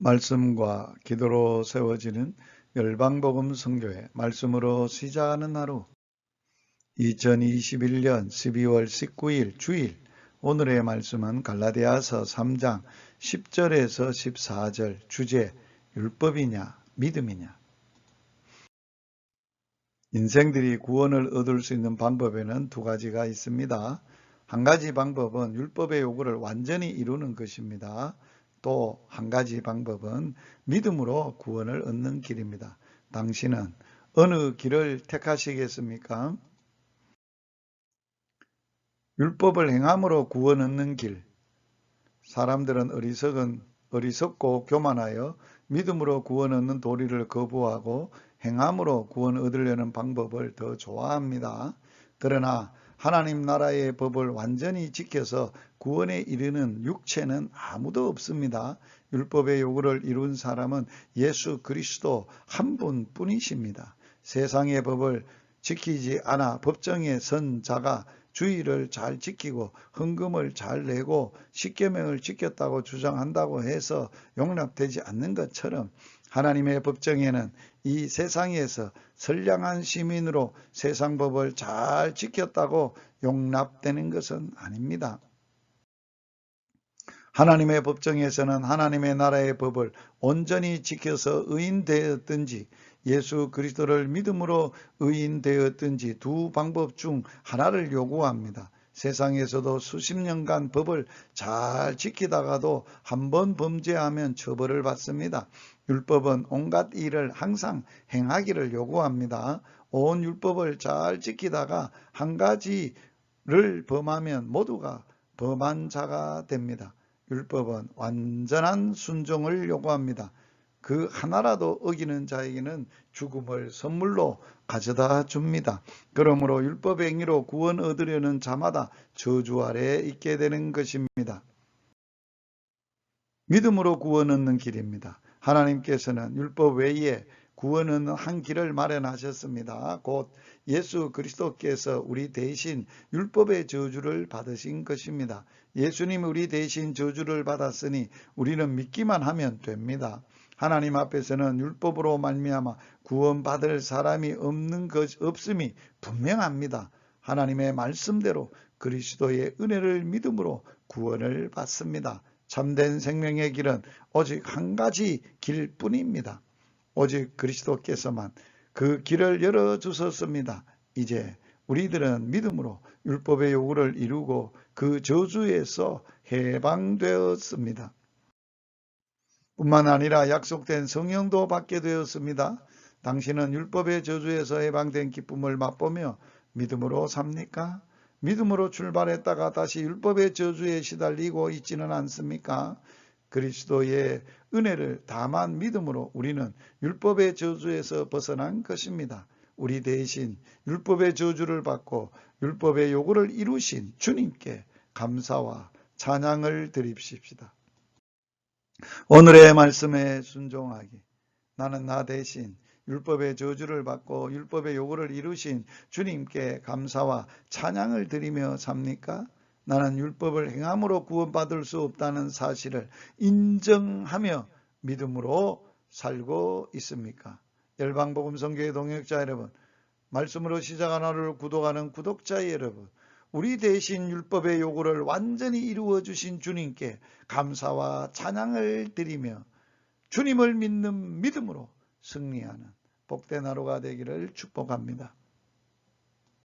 말씀과 기도로 세워지는 열방복음 선교회 말씀으로 시작하는 하루 2021년 12월 19일 주일 오늘의 말씀은 갈라디아서 3장 10절에서 14절 주제 율법이냐 믿음이냐 인생들이 구원을 얻을 수 있는 방법에는 두 가지가 있습니다. 한 가지 방법은 율법의 요구를 완전히 이루는 것입니다. 또 한 가지 방법은 믿음으로 구원을 얻는 길입니다. 당신은 어느 길을 택하시겠습니까? 율법을 행함으로 구원 얻는 길. 사람들은 어리석은 어리석고 교만하여 믿음으로 구원 얻는 도리를 거부하고 행함으로 구원 얻으려는 방법을 더 좋아합니다. 그러나 하나님 나라의 법을 완전히 지켜서 구원에 이르는 육체는 아무도 없습니다. 율법의 요구를 이룬 사람은 예수 그리스도 한 분뿐이십니다. 세상의 법을 지키지 않아 법정에 선 자가 주의를 잘 지키고 헌금을 잘 내고 십계명을 지켰다고 주장한다고 해서 용납되지 않는 것처럼 하나님의 법정에는 이 세상에서 선량한 시민으로 세상 법을 잘 지켰다고 용납되는 것은 아닙니다. 하나님의 법정에서는 하나님의 나라의 법을 온전히 지켜서 의인되었든지 예수 그리스도를 믿음으로 의인되었든지 두 방법 중 하나를 요구합니다. 세상에서도 수십 년간 법을 잘 지키다가도 한 번 범죄하면 처벌을 받습니다. 율법은 온갖 일을 항상 행하기를 요구합니다. 온 율법을 잘 지키다가 한 가지를 범하면 모두가 범한 자가 됩니다. 율법은 완전한 순종을 요구합니다. 그 하나라도 어기는 자에게는 죽음을 선물로 가져다 줍니다. 그러므로 율법 행위로 구원 얻으려는 자마다 저주 아래에 있게 되는 것입니다. 믿음으로 구원 얻는 길입니다. 하나님께서는 율법 외에 구원은 한 길을 마련하셨습니다. 곧 예수 그리스도께서 우리 대신 율법의 저주를 받으신 것입니다. 예수님이 우리 대신 저주를 받았으니 우리는 믿기만 하면 됩니다. 하나님 앞에서는 율법으로 말미암아 구원받을 사람이 없는 것 없음이 분명합니다. 하나님의 말씀대로 그리스도의 은혜를 믿음으로 구원을 받습니다. 참된 생명의 길은 오직 한 가지 길뿐입니다. 오직 그리스도께서만 그 길을 열어 주셨습니다. 이제 우리들은 믿음으로 율법의 요구를 이루고 그 저주에서 해방되었습니다. 뿐만 아니라 약속된 성령도 받게 되었습니다. 당신은 율법의 저주에서 해방된 기쁨을 맛보며 믿음으로 삽니까? 믿음으로 출발했다가 다시 율법의 저주에 시달리고 있지는 않습니까? 그리스도의 은혜를 다만 믿음으로 우리는 율법의 저주에서 벗어난 것입니다. 우리 대신 율법의 저주를 받고 율법의 요구를 이루신 주님께 감사와 찬양을 드립시다. 오늘의 말씀에 순종하기. 나는 나 대신 율법의 저주를 받고 율법의 요구를 이루신 주님께 감사와 찬양을 드리며 삽니까? 나는 율법을 행함으로 구원받을 수 없다는 사실을 인정하며 믿음으로 살고 있습니까? 열방복음 성교의 동역자 여러분, 말씀으로 시작한 하루를 구독하는 구독자 여러분, 우리 대신 율법의 요구를 완전히 이루어 주신 주님께 감사와 찬양을 드리며 주님을 믿는 믿음으로 승리하는 복된 하루가 되기를 축복합니다.